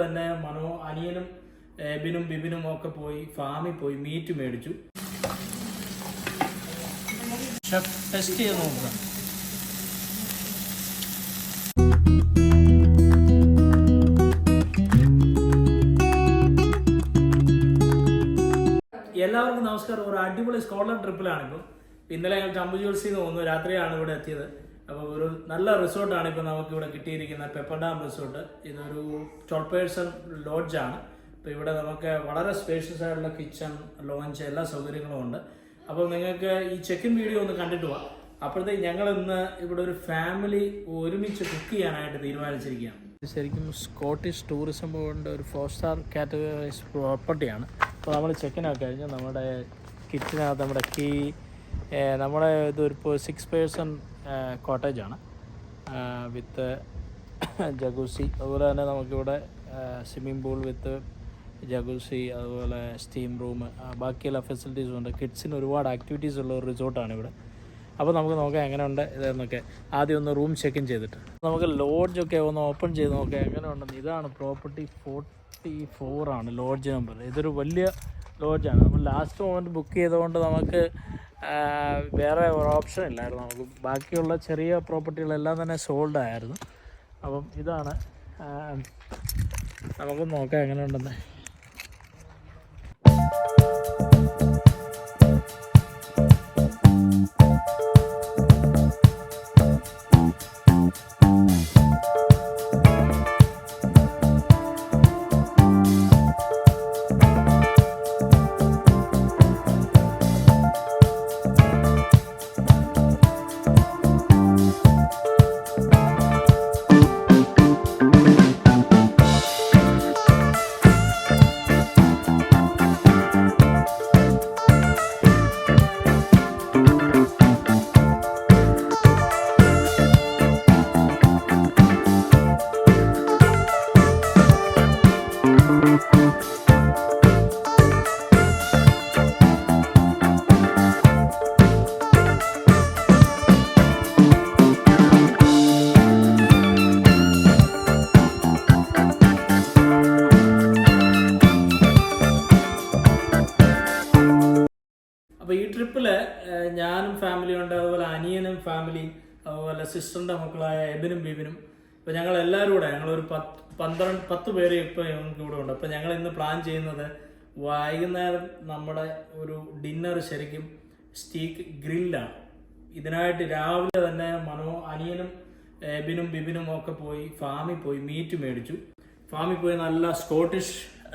തന്നെ മനോ അനിയനും എബിനും ബിബിനും ഒക്കെ പോയി ഫാമിൽ പോയി മീറ്റ് മേടിച്ചു. ടെസ്റ്റ് ചെയ്ത് എല്ലാവർക്കും നമസ്കാരം. ഒരു അടിപൊളി സ്കോട്ട്ലൻഡ് ട്രിപ്പിലാണ് ഇപ്പം. ഇന്നലെ ഞങ്ങൾ ചമ്പു ജ്വൽസിൽ നിന്ന് രാത്രിയാണ് ഇവിടെ എത്തിയത്. അപ്പോൾ ഒരു നല്ല റിസോർട്ടാണ് ഇപ്പോൾ നമുക്ക് ഇവിടെ കിട്ടിയിരിക്കുന്ന പെപ്പർ ഡാം റിസോർട്ട് ഇതൊരു ട്വൽവ് പേഴ്സൺ ലോഡ്ജാണ് അപ്പോൾ ഇവിടെ നമുക്ക് വളരെ സ്പേഷ്യസ് ആയിട്ടുള്ള കിച്ചൺ ലോഞ്ച് എല്ലാ സൗകര്യങ്ങളും ഉണ്ട്. അപ്പോൾ നിങ്ങൾക്ക് ഈ ചെക്കിൻ വീഡിയോ ഒന്ന് കണ്ടിട്ട് പോവാം. അപ്പോഴത്തേക്ക് ഞങ്ങൾ ഇന്ന് ഇവിടെ ഒരു ഫാമിലി ഒരുമിച്ച് കുക്ക് ചെയ്യാനായിട്ട് തീരുമാനിച്ചിരിക്കുകയാണ്. ശരിക്കും സ്കോട്ടിഷ് ടൂറിസം ബോർഡിന്റെ ഒരു ഫോർ സ്റ്റാർ കാറ്റഗറൈസ് പ്രോപ്പർട്ടിയാണ് അപ്പോൾ നമ്മൾ ചെക്കിനൊക്കെ കഴിഞ്ഞാൽ നമ്മുടെ കിച്ചനകത്ത് നമ്മുടെ കീ നമ്മുടെ ഇതൊരു സിക്സ് പേഴ്സൺ കോട്ടേജാണ് വിത്ത് ജഗൂസി അതുപോലെ തന്നെ നമുക്കിവിടെ സ്വിമ്മിംഗ് പൂൾ വിത്ത് ജഗൂസി അതുപോലെ സ്റ്റീം റൂം ബാക്കിയുള്ള ഫെസിലിറ്റീസും ഉണ്ട്. കിഡ്സിന് ഒരുപാട് ആക്ടിവിറ്റീസ് ഉള്ള ഒരു റിസോർട്ടാണ് ഇവിടെ. അപ്പോൾ നമുക്ക് നോക്കാം എങ്ങനെയുണ്ട് ഇതെന്നൊക്കെ. ആദ്യം ഒന്ന് റൂം ചെക്ക് ഇൻ ചെയ്തിട്ട്. നമുക്ക് ലോഡ്ജൊക്കെ ഒന്ന് ഓപ്പൺ ചെയ്ത് നോക്കാം എങ്ങനെ ഉണ്ടെന്ന് ഇതാണ് പ്രോപ്പർട്ടി ഫോർട്ടി ഫോർ ആണ് ലോഡ്ജ് നമ്പർ ഇതൊരു വലിയ ലോഡ്ജാണ് നമ്മൾ ലാസ്റ്റ് മൊമെന്റ് ബുക്ക് ചെയ്തുകൊണ്ട് നമുക്ക് വേറെ ഒരു ഓപ്ഷൻ ഇല്ലായിരുന്നു. നമുക്ക് ബാക്കിയുള്ള ചെറിയ പ്രോപ്പർട്ടികളെല്ലാം തന്നെ സോൾഡ് ആയിരുന്നു. അപ്പം ഇതാണ് നമുക്ക് നോക്കാം എങ്ങനെ ഉണ്ടെന്ന് ഞാനും ഫാമിലി ഉണ്ട് അതുപോലെ അനിയനും ഫാമിലിയും അതുപോലെ സിസ്റ്ററിന്റെ മക്കളായ എബിനും ബീബിനും. ഇപ്പോൾ ഞങ്ങൾ എല്ലാവരും കൂടെ ഞങ്ങളൊരു പത്ത് പന്ത്രണ്ട് പത്ത് പേര് ഇപ്പോൾ ഞങ്ങൾക്ക് ഇവിടെ ഉണ്ട്. അപ്പോൾ ഞങ്ങൾ ഇന്ന് പ്ലാൻ ചെയ്യുന്നത് വൈകുന്നേരം നമ്മുടെ ഒരു ഡിന്നർ ശരിക്കും സ്റ്റീക്ക് ഗ്രില്ലാണ് ഇതിനായിട്ട് രാവിലെ തന്നെ മനോ അനിയനും എബിനും ബിബിനും ഒക്കെ പോയി ഫാമിൽ പോയി മീറ്റ് മേടിച്ചു. ഫാമിൽ പോയി നല്ല സ്കോട്ടിഷ്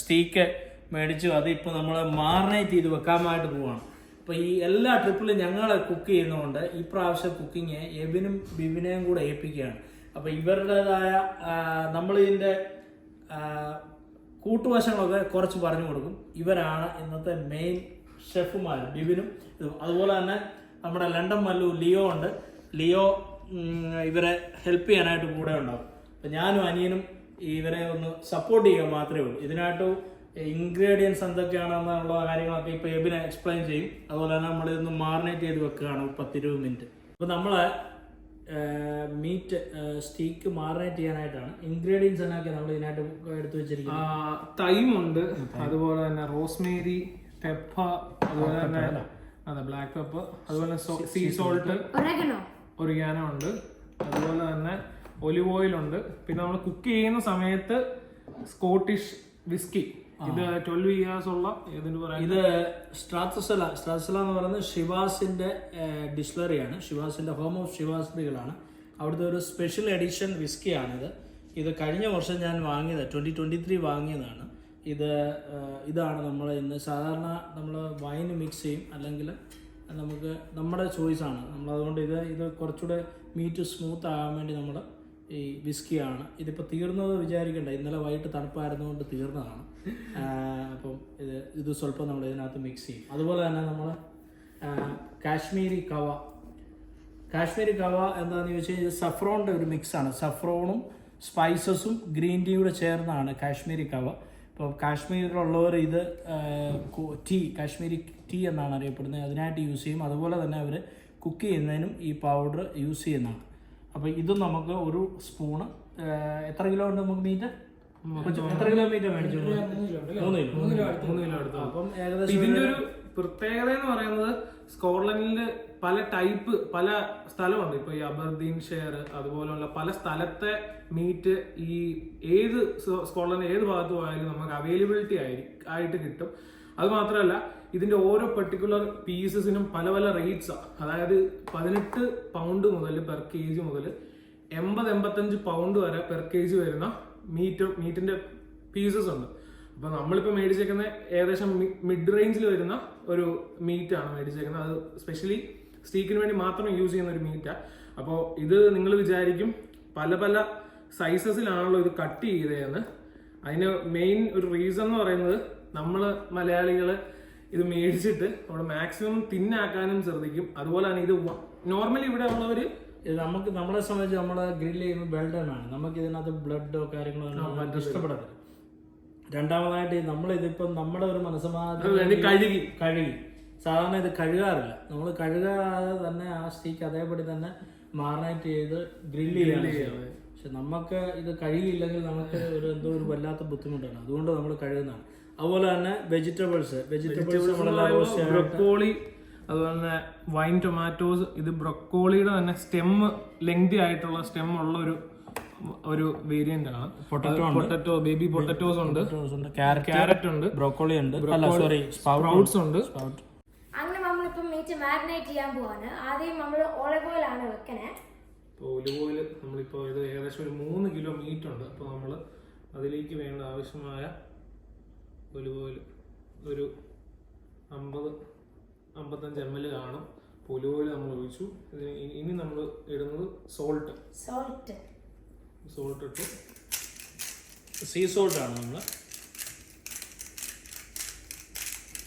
സ്റ്റീക്ക് മേടിച്ചു. അത് ഇപ്പോൾ നമ്മൾ മാറിനേറ്റ് ചെയ്ത് വെക്കാമായിട്ട് പോവാണ്. അപ്പോൾ ഈ എല്ലാ ട്രിപ്പിലും ഞങ്ങൾ കുക്ക് ചെയ്യുന്നതുകൊണ്ട് ഈ പ്രാവശ്യം കുക്കിങ് എബിനും ബിബിനെയും കൂടെ ഏൽപ്പിക്കുകയാണ്. അപ്പോൾ ഇവരുടേതായ നമ്മൾ ഇതിന്റെ കൂട്ടുവശങ്ങളൊക്കെ കുറച്ച് പറഞ്ഞു കൊടുക്കും. ഇവരാണ് ഇന്നത്തെ മെയിൻ ഷെഫുമാർ ബിബിനും. അതുപോലെ തന്നെ നമ്മുടെ ലണ്ടൻ മല്ലു ലിയോ ഉണ്ട്. ലിയോ ഇവരെ ഹെൽപ്പ് ചെയ്യാനായിട്ട് കൂടെ ഉണ്ടാവും. അപ്പം ഞാനും അനിയനും ഇവരെ ഒന്ന് സപ്പോർട്ട് ചെയ്യുക മാത്രമേ ഉള്ളൂ. ഇതിനായിട്ട് ഇൻഗ്രീഡിയൻസ് എന്തൊക്കെയാണെന്നുള്ള കാര്യങ്ങളൊക്കെ ഇപ്പോൾ എബിന് എക്സ്പ്ലെയിൻ ചെയ്യും. അതുപോലെ തന്നെ നമ്മൾ ഇതൊന്ന് മാറിനേറ്റ് ചെയ്ത് വെക്കുകയാണ് ഒരു പത്തിരുപത് മിനിറ്റ് അപ്പോൾ നമ്മൾ മീറ്റ് സ്റ്റീക്ക് മാറിനേറ്റ് ചെയ്യാനായിട്ടാണ് ഇൻഗ്രീഡിയൻസ് എന്നൊക്കെ നമ്മൾ ഇതിനായിട്ട് എടുത്തു വെച്ചിരിക്കുന്നത്. തൈമുണ്ട് അതുപോലെ തന്നെ റോസ്മേരി പെപ്പ അതുപോലെ തന്നെ അതെ ബ്ലാക്ക് പെപ്പർ അതുപോലെ സീ സോൾട്ട് ഒരു ഒറിഗാനോ ഉണ്ട്. അതുപോലെ തന്നെ ഒലിവ് ഓയിൽ ഉണ്ട്. പിന്നെ നമ്മൾ കുക്ക് ചെയ്യുന്ന സമയത്ത് സ്കോട്ടിഷ് വിസ്കി ഇത് ട്വൽവ് ഇയേഴ്സ് ഉള്ള ഏതിന് പറയാം ഇത് സ്ട്രാത്തസല സ്ട്രാത്തസല എന്ന് പറയുന്നത് ഷിവാസിന്റെ ഡിസ്ലറിയാണ് ഷിവാസിന്റെ ഹോം ഓഫ് ഷിവാസ്ത്രികളാണ് അവിടുത്തെ ഒരു സ്പെഷ്യൽ എഡിഷൻ വിസ്കി വിസ്കിയാണിത് ഇത് കഴിഞ്ഞ വർഷം ഞാൻ വാങ്ങിയത് ട്വന്റി ട്വന്റി ത്രീ വാങ്ങിയതാണ്. ഇത് ഇതാണ് നമ്മൾ ഇന്ന് സാധാരണ നമ്മൾ വൈൻ മിക്സ് ചെയ്യും. അല്ലെങ്കിൽ നമുക്ക് നമ്മുടെ ചോയ്സ് ആണ്. നമ്മൾ അതുകൊണ്ട് ഇത് ഇത് കുറച്ചുകൂടെ മീറ്റ് സ്മൂത്ത് ആകാൻ വേണ്ടി നമ്മൾ ഈ വിസ്കിയാണ് ഇതിപ്പോൾ തീർന്നത് വിചാരിക്കണ്ട. ഇന്നലെ വൈകിട്ട് തണുപ്പായിരുന്നുകൊണ്ട് തീർന്നതാണ്. അപ്പം ഇത് ഇത് സ്വല്പം നമ്മൾ ഇതിനകത്ത് മിക്സ് ചെയ്യും. അതുപോലെ തന്നെ നമ്മൾ കാശ്മീരി കവ. കാശ്മീരി കവ എന്താണെന്ന് ചോദിച്ചു കഴിഞ്ഞാൽ സഫ്രോണിന്റെ ഒരു മിക്സാണ് സഫ്രോണും സ്പൈസസും ഗ്രീൻ ടീയുടെ ചേർന്നാണ് കാശ്മീരി കവ. ഇപ്പോൾ കാശ്മീരിലുള്ളവർ ഇത് ടീ കാശ്മീരി ടീ എന്നാണ് അറിയപ്പെടുന്നത്. അതിനായിട്ട് യൂസ് ചെയ്യും. അതുപോലെ തന്നെ അവർ കുക്ക് ചെയ്യുന്നതിനും ഈ പൗഡർ യൂസ് ചെയ്യുന്നതാണ്. അപ്പോൾ ഇത് നമുക്ക് ഒരു സ്പൂണ് എത്ര കിലോ ഉണ്ട് നമുക്ക് മീറ്റ് എത്ര കിലോമീറ്റർ മേടിച്ചു? മൂന്ന് കിലോ. മൂന്ന് കിലോ എടുത്തു അപ്പം ഏകദേശം ഇതിന്റെ ഒരു പ്രത്യേകത എന്ന് പറയുന്നത് സ്കോട്ട്ലൻഡിൽ പല ടൈപ്പ് പല സ്ഥലമുണ്ട്. ഇപ്പൊ ഈ അബർദീൻ ഷെയർ അതുപോലെയുള്ള പല സ്ഥലത്തെ മീറ്റ് ഈ ഏത് സ്കോട്ട്ലൻഡ് ഏത് ഭാഗത്ത് പോയാലും നമുക്ക് അവൈലബിലിറ്റി ആയി ആയിട്ട് കിട്ടും. അത് മാത്രമല്ല ഇതിന്റെ ഓരോ പെർട്ടിക്കുലർ പീസസിനും പല പല റേറ്റ്സാ അതായത് പതിനെട്ട് പൗണ്ട് മുതൽ പെർ കെ ജി മുതൽ എൺപത് എൺപത്തഞ്ച് പൗണ്ട് വരെ പെർ കെ ജി വരുന്ന മീറ്റ് മീറ്റിന്റെ പീസസ് ഉണ്ട്. അപ്പൊ നമ്മളിപ്പോൾ മേടിച്ചേക്കുന്ന ഏകദേശം മിഡ് റേഞ്ചിൽ വരുന്ന ഒരു മീറ്റ് ആണ് മേടിച്ചേക്കുന്നത്. അത് സ്പെഷ്യലി സ്റ്റീക്കിന് വേണ്ടി മാത്രം യൂസ് ചെയ്യുന്ന ഒരു മീറ്റാ അപ്പോൾ ഇത് നിങ്ങൾ വിചാരിക്കും പല പല സൈസസിലാണല്ലോ ഇത് കട്ട് ചെയ്തതെന്ന് അതിന് മെയിൻ ഒരു റീസൺ എന്ന് പറയുന്നത് നമ്മൾ മലയാളികൾ ഇത് മേടിച്ചിട്ട് നമ്മൾ മാക്സിമം തിന്നാക്കാനും ശ്രദ്ധിക്കും. അതുപോലെ തന്നെ ഇത് നോർമലി ഇവിടെ ഉള്ളവർ ഇത് നമുക്ക് നമ്മളെ സംബന്ധിച്ച് നമ്മൾ ഗ്രില്ല് ചെയ്യുന്നത് ബെൽഡൺ ആണ്. നമുക്ക് ഇതിനകത്ത് ബ്ലഡോ കാര്യങ്ങളോ ഒന്നും ഇഷ്ടപ്പെടത്തില്ല. രണ്ടാമതായിട്ട് നമ്മൾ ഇതിപ്പം നമ്മുടെ ഒരു മനസ്സമാധാനം കഴുകി. കഴുകി. സാധാരണ ഇത് കഴുകാറില്ല. നമ്മൾ കഴുകാതെ തന്നെ ആ സ്റ്റീക്ക് അതേപടി തന്നെ മാറിനേറ്റ് ചെയ്ത് ഗ്രില്ല് ചെയ്യാണ് പക്ഷെ നമുക്ക് ഇത് കഴുകിയില്ലെങ്കിൽ നമുക്ക് ഒരു എന്തോ ഒരു വല്ലാത്ത ബുദ്ധിമുട്ടാണ്. അതുകൊണ്ട് നമ്മൾ കഴുകുന്നതാണ്. അതുപോലെ തന്നെ വെജിറ്റബിൾസ് വെജിറ്റബിൾസ് ചെയ്യാൻ- ബ്രൊക്കോളി അതുപോലെ തന്നെ വൈൻ ടൊമാറ്റോസ് ഇത് ബ്രൊക്കോളിയുടെ തന്നെ സ്റ്റെം ലെങ്തി ആയിട്ടുള്ള സ്റ്റെം ഉള്ള ഒരു ഒരു വേരിയന്റ് ആണ്. പൊട്ടറ്റോ പൊട്ടറ്റോ ബേബി പൊട്ടറ്റോസ് ഉണ്ട്. ഉണ്ട്. ക്യാരറ്റ് ഉണ്ട്. ബ്രോക്കോളി ഉണ്ട്. സോറി സ്പ്രൗട്ട്സ് ഉണ്ട്. അങ്ങനെ നമ്മളിപ്പം മീറ്റ് മാരിനേറ്റ് ചെയ്യാൻ പോവാണ്. ആദ്യം നമ്മൾ ഓളിവ് ഓയിൽ ആണ് വെക്കണേ. ഇപ്പോൾ ഒലിവ് ഓയിൽ നമ്മളിപ്പോൾ ഇത് ഏകദേശം ഒരു മൂന്ന് കിലോ മീറ്റ് ഉണ്ട്. അപ്പോൾ നമ്മൾ അതിലേക്ക് വേണ്ട ആവശ്യമായ ഒലിവ് ഓയിൽ ഒരു അമ്പത് അമ്പത്തഞ്ച് എം എൽ കാണും. അപ്പോൾ നമ്മൾ ഒഴിച്ചു. ഇതിന് ഇനി നമ്മൾ ഇടുന്നത് സോൾട്ട് സോൾട്ട് സോൾട്ട് ഇട്ടു. സീ സോൾട്ട് ആണ് നമ്മൾ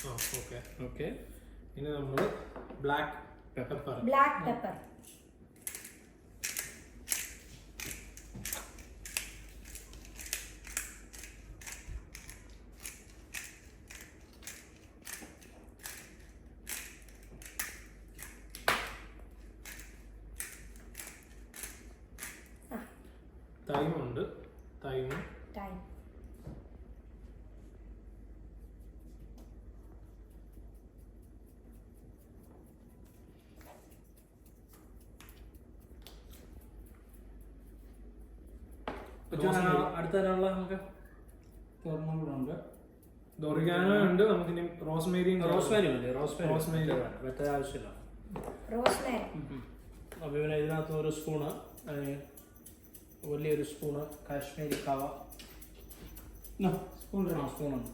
ആ ഓക്കെ ഓക്കെ ഇനി നമ്മൾ ബ്ലാക്ക് പെപ്പർ ബ്ലാക്ക് പെപ്പർ തൈമുണ്ട് തൈമ് ടൈം അടുത്തതിനുള്ള നമുക്ക് തുറന്നും കൂടെ ഉണ്ട് ദൊറിഗാനോ ഉണ്ട് നമുക്കിനി റോസ്മേരി റോസ്മേരി മതി റോസ്മേരി. റോസ്മേരി. മറ്റേ ആവശ്യമില്ല. റോസ്മേരി. അപ്പോൾ പിന്നെ ഇതിനകത്ത് ഒരു സ്പൂണ് വലിയൊരു സ്പൂണ് കാശ്മീരി കവ. സ്പൂൺ ആ സ്പൂണുണ്ട്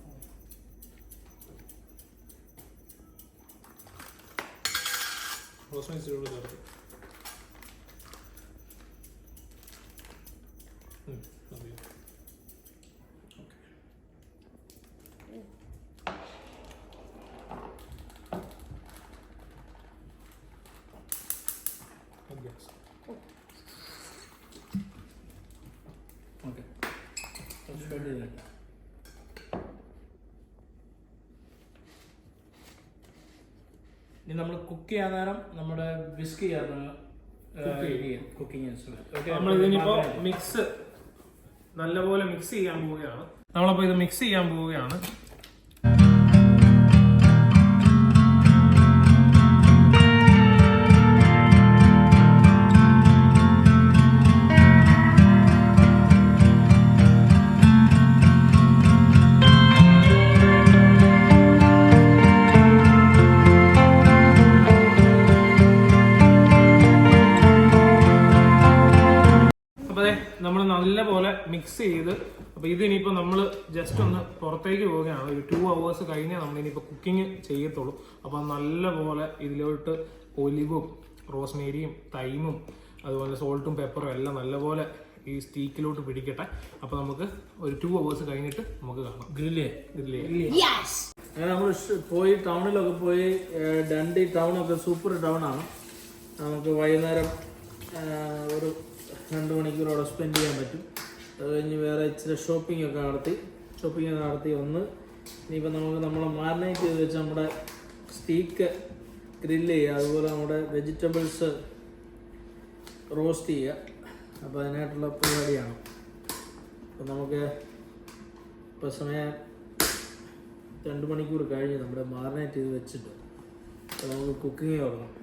റോസ്മേരി ചേർത്ത് ഉം, മതി. Okay. ഓക്കെ ഇനി നമ്മൾ കുക്ക് ചെയ്യാൻ നേരം നമ്മുടെ വിസ്ക് ചേർന്ന് കുക്കിംഗ് മിക്സ് നല്ലപോലെ മിക്സ് ചെയ്യാൻ പോവുകയാണ്. നമ്മളപ്പോ ഇത് മിക്സ് ചെയ്യാൻ പോവുകയാണ്. അപ്പൊ നമ്മൾ നല്ലപോലെ മിക്സ് ചെയ്ത് അപ്പൊ ഇതിനിപ്പോ നമ്മൾ ജസ്റ്റ് ഒന്ന് പുറത്തേക്ക് പോവുകയാണ്. ഒരു ടു അവേഴ്സ് കഴിഞ്ഞാൽ നമ്മൾ ഇനിയിപ്പോ കുക്കിംഗ് ചെയ്യത്തുള്ളൂ. അപ്പൊ നല്ലപോലെ ഇതിലോട്ട് ഒലിവും റോസ്മേരിയും തൈമും അതുപോലെ സോൾട്ടും പെപ്പറും എല്ലാം നല്ലപോലെ ഈ സ്റ്റീക്കിലോട്ട് പിടിക്കട്ടെ. അപ്പൊ നമുക്ക് ഒരു ടു അവേഴ്സ് കഴിഞ്ഞിട്ട് നമുക്ക് കാണാം. ഗ്രില്ലേ ഗ്രില്ലേ യെസ് അങ്ങനെ നമ്മൾ പോയി ടൗണിലൊക്കെ പോയി ഡണ്ടി ടൗണൊക്കെ സൂപ്പർ ടൗണാണ് നമുക്ക് വൈകുന്നേരം ഒരു രണ്ട് മണിക്കൂർ അവിടെ സ്പെൻഡ് ചെയ്യാൻ പറ്റും. അത് കഴിഞ്ഞ് വേറെ ഇച്ചിരി ഷോപ്പിംഗ് ഒക്കെ നടത്തി. ഷോപ്പിംഗ് ഒക്കെ നടത്തി ഒന്ന്. ഇനിയിപ്പോൾ നമുക്ക് നമ്മൾ മാരിനേറ്റ് ചെയ്ത് വെച്ച് നമ്മുടെ സ്റ്റീക്ക് ഗ്രില്ല് ചെയ്യുക. അതുപോലെ നമ്മുടെ വെജിറ്റബിൾസ് റോസ്റ്റ് ചെയ്യുക. അപ്പോൾ അതിനായിട്ടുള്ള പരിപാടിയാണ്. അപ്പോൾ നമുക്ക് ഇപ്പോൾ സമയം രണ്ട് മണിക്കൂർ കഴിഞ്ഞ് നമ്മുടെ മാറിനേറ്റ് ചെയ്ത് വെച്ചിട്ട് അപ്പോൾ നമുക്ക് കുക്കിംഗ് തുടങ്ങാം.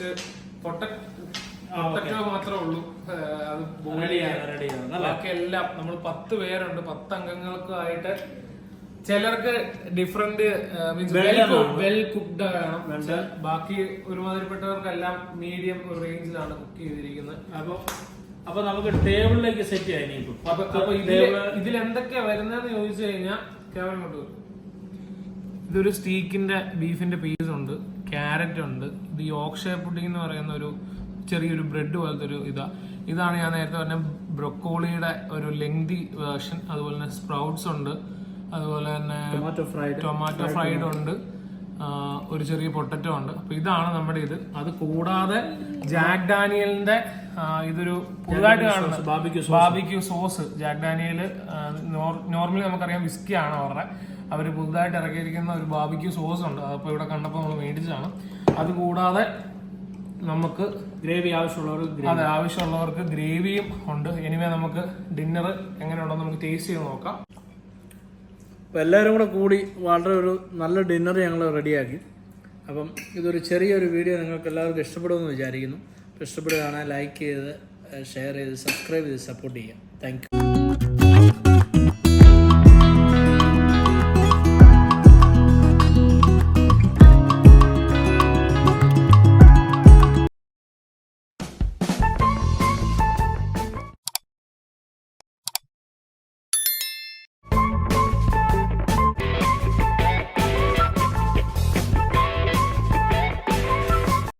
കുറച്ച് പൊട്ട മാത്രമേ ഉള്ളൂ. അത് ആണ്. ബാക്കി എല്ലാം നമ്മൾ പത്ത് പേരുണ്ട്. പത്ത് അംഗങ്ങൾക്കായിട്ട് ചിലർക്ക് ഡിഫറെന്റ് മീൻസ്. വെൽ കുക്ക്ഡ് വേണം. ബാക്കി ഒരുമാതിരിപ്പെട്ടവർക്കെല്ലാം മീഡിയം റേഞ്ചിലാണ് കുക്ക് ചെയ്തിരിക്കുന്നത്. അപ്പൊ അപ്പൊ നമുക്ക് ടേബിളിലേക്ക് സെറ്റ് ചെയ്യാം അപ്പൊ ഇതിൽ ഇതിൽ എന്തൊക്കെയാ വരുന്നതെന്ന് ചോദിച്ചു കഴിഞ്ഞാൽ കേവലം കൊണ്ട് വരും. ഇതൊരു സ്റ്റീക്കിന്റെ ബീഫിന്റെ പീസ് ഉണ്ട് ക്യാരറ്റ് ഉണ്ട്. ഇത് യോക്ഷയ പുഡിംഗ് എന്ന് പറയുന്ന ഒരു ചെറിയൊരു ബ്രെഡ് പോലത്തെ ഒരു ഇതാ. ഇതാണ് ഞാൻ നേരത്തെ പറഞ്ഞ ബ്രൊക്കോളിയുടെ ഒരു ലെങ്തി വേർഷൻ അതുപോലെ തന്നെ സ്പ്രൗട്ട്സ് ഉണ്ട് അതുപോലെ തന്നെ ടൊമാറ്റോ ഫ്രൈഡ് ടൊമാറ്റോ ഫ്രൈഡ് ഉണ്ട് ഒരു ചെറിയ പൊട്ടറ്റോ ഉണ്ട്. അപ്പൊ ഇതാണ് നമ്മുടെ ഇത്. അത് കൂടാതെ ജാക്ക് ഡാനിയലിന്റെ ഇതൊരു പുതുതായിട്ട് കാണുന്ന barbecue barbecue sauce Jack Daniel normally നമുക്കറിയാം വിസ്കി ആണ് അവരുടെ. അവർ പുതുതായിട്ട് ഇറക്കിയിരിക്കുന്ന ഒരു ബാബിക്യൂ സോസ് ഉണ്ട്. അപ്പോൾ ഇവിടെ കണ്ടപ്പോൾ നമ്മൾ മേടിച്ചതാണ്. അതുകൂടാതെ നമുക്ക് ഗ്രേവി ആവശ്യമുള്ളവർക്ക് അതെ ആവശ്യമുള്ളവർക്ക് ഗ്രേവിയും ഉണ്ട്. എനിവേ നമുക്ക് ഡിന്നർ എങ്ങനെയുണ്ടെന്ന് നമുക്ക് ടേസ്റ്റ് ചെയ്ത് നോക്കാം. അപ്പോൾ എല്ലാവരും കൂടെ കൂടി വളരെ ഒരു നല്ല ഡിന്നർ ഞങ്ങൾ റെഡിയാക്കി അപ്പം ഇതൊരു ചെറിയൊരു വീഡിയോ നിങ്ങൾക്ക് എല്ലാവർക്കും ഇഷ്ടപ്പെടുമെന്ന് വിചാരിക്കുന്നു. അപ്പോൾ ഇഷ്ടപ്പെടുകയാണെങ്കിൽ ലൈക്ക് ചെയ്ത് ഷെയർ ചെയ്ത് സബ്സ്ക്രൈബ് ചെയ്ത് സപ്പോർട്ട് ചെയ്യുക. താങ്ക്